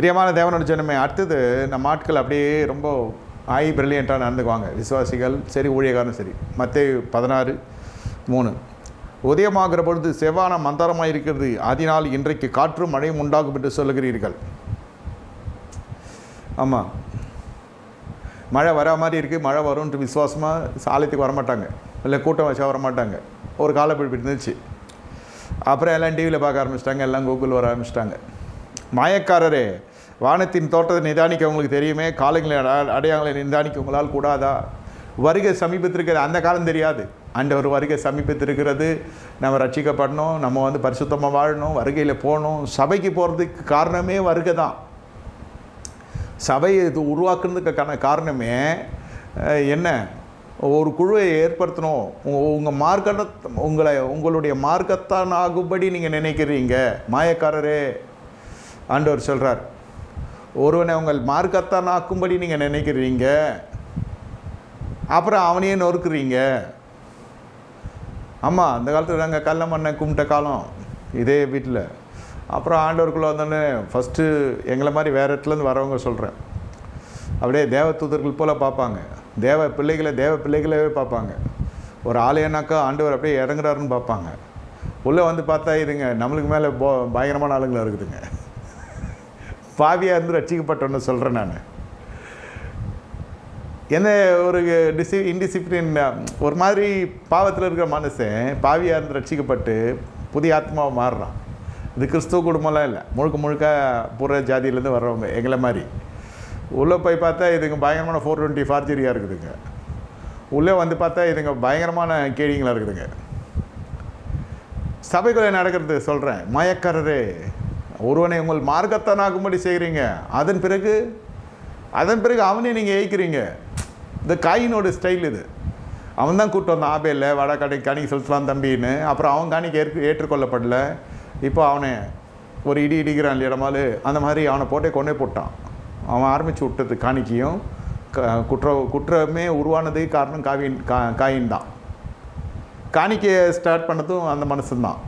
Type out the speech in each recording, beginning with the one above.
பிரியமான தேவனோட ஜனமே அடுத்தது நம்ம ஆட்கள் அப்படியே ரொம்ப ஹை பிரில்லியண்ட்டாக நடந்துக்குவாங்க. விசுவாசிகள் சரி ஊழியக்காரனும் சரி. மற்ற பதினாறு மூணு. உதயமாகிற பொழுது செவ்வான மந்தாரமாக இருக்கிறது. அதனால் இன்றைக்கு காற்றும் மழையும் உண்டாகும் என்று சொல்லுகிறீர்கள். ஆமாம் மழை வரா மாதிரி இருக்குது மழை வரும்ன்ட்டு விசுவாசமாக சாலயத்துக்கு வரமாட்டாங்க. இல்லை கூட்டம் வச்சா வரமாட்டாங்க. ஒரு காலப்பிடிப்பு இருந்துச்சு. அப்புறம் எல்லாம் டிவியில் பார்க்க ஆரம்பிச்சிட்டாங்க. எல்லாம் கூகுள் வர ஆரம்பிச்சிட்டாங்க. மாயக்காரரே வானத்தின் தோட்டத்தை நிதானிக்க உங்களுக்கு தெரியுமே காலங்களை அட- அடையாளங்களை நிதானிக்க உங்களால் கூடாதா? வருகை சமீபத்திருக்கிறது அந்த காலம் தெரியாது. ஆண்டவர் வருகை சமீபத்திருக்கிறது. நம்ம ரட்சிக்கப்படணும் நம்ம வந்து பரிசுத்தமாக வாழணும் வருகையில் போகணும். சபைக்கு போகிறதுக்கு காரணமே வருகை தான். சபையை இது உருவாக்குறதுக்கான காரணமே என்ன? ஒரு குழுவை ஏற்படுத்தணும். உங்கள் மார்க்கத்தை உங்களை உங்களுடைய மார்க்கத்தான் ஆகும்படி நீங்கள் நினைக்கிறீங்க. மாயக்காரரே ஆண்டவர் சொல்கிறார் ஒருவனை உங்கள் மார்க்கத்தான் ஆக்கும்படி நீங்கள் நினைக்கிறீங்க? அப்புறம் அவனையே நொறுக்குறீங்க? ஆமாம் அந்த காலத்தில் நாங்கள் கல்ல மண்ணை கும்பிட்ட காலம் இதே வீட்டில் அப்புறம் ஆண்டவருக்குள்ளே வந்தோடனே ஃபஸ்ட்டு எங்களை மாதிரி வேறு இடத்துலேருந்து வரவங்க சொல்கிறேன் அப்படியே தேவ தூதர்கள் போல் பார்ப்பாங்க. தேவ பிள்ளைகளை தேவ பிள்ளைகளவே பார்ப்பாங்க. ஒரு ஆலயனாக்கா ஆண்டவர் அப்படியே இறங்குறாருன்னு பார்ப்பாங்க. உள்ளே வந்து பார்த்தா இதுங்க நம்மளுக்கு மேலே போ பயங்கரமான ஆளுங்களாக இருக்குதுங்க. பாவியாக இருந்து ரட்சிக்கப்பட்டோன்னு சொல்கிறேன் நான். என்ன ஒரு டிசி இன்டிசிப்ளின் ஒரு மாதிரி பாவத்தில் இருக்கிற மனுஷன் பாவியாக இருந்து ரட்சிக்கப்பட்டு புதிய ஆத்மாவை மாறுறான். இது கிறிஸ்துவ குடும்பம்லாம் இல்லை. முழுக்க முழுக்க புற ஜாதியிலேருந்து வர்றவங்க எங்களை மாதிரி. உள்ளே போய் பார்த்தா இதுங்க பயங்கரமான ஃபோர் டுவெண்ட்டி ஃபார்ஜரியாக இருக்குதுங்க. உள்ளே வந்து பார்த்தா இதுங்க பயங்கரமான கேடிங்களாக இருக்குதுங்க. சபைக்குள்ளே நடக்கிறது சொல்கிறேன் மயக்கரரே ஒருவனை உங்கள் மார்க்கத்தானாகும்படி செய்கிறீங்க. அதன் பிறகு அதன் பிறகு அவனே நீங்கள் ஏய்க்கிறீங்க. இந்த காயினோட ஸ்டைல் இது. அவன் தான் கூப்பிட்டு வந்தான் ஆபேல வடை கடை காணிக்கு செலுத்தலாம் தம்பின்னு. அப்புறம் அவன் காணிக்கு ஏற்று ஏற்றுக்கொள்ளப்படல. இப்போ அவனை ஒரு இடி இடிக்கிறான் இல்லையடமாலு அந்த மாதிரி அவனை போட்டே கொண்டே போட்டான். அவன் ஆரம்பித்து விட்டது காணிக்கையும். க குற்ற குற்றமே உருவானதே காரணம் காவின் கா காயின் தான் காணிக்கையை ஸ்டார்ட் பண்ணதும் அந்த மனுஷன்தான்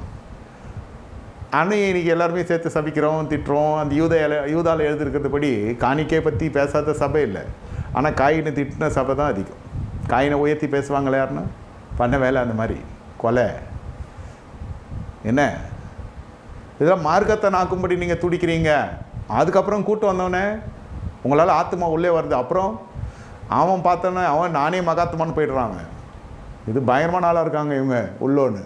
ஆனால் இன்றைக்கி எல்லாருமே சேர்த்து சபிக்கிறோம் திட்டுறோம். அந்த யூத யூதாவில் எழுதியிருக்கிறதுபடி காணிக்கை பற்றி பேசாத சபை இல்லை. ஆனால் காயினை திட்டின சபை தான் அதிகம். காயினை உயர்த்தி பேசுவாங்களே யாருன்னா? பண்ண வேலை அந்த மாதிரி. கொலை. என்ன? இதெல்லாம் மார்க்கத்தை நாக்கும்படி நீங்கள் துடிக்கிறீங்க. அதுக்கப்புறம் கூட்டு வந்தவொடனே உங்களால் ஆத்மா உள்ளே வருது. அப்புறம் அவன் பார்த்தோன்னே அவன் நானே மகாத்மான்னு போயிடுறாங்க இது பயங்கரமான ஆளாக இருக்காங்க இவங்க உள்ளோன்னு.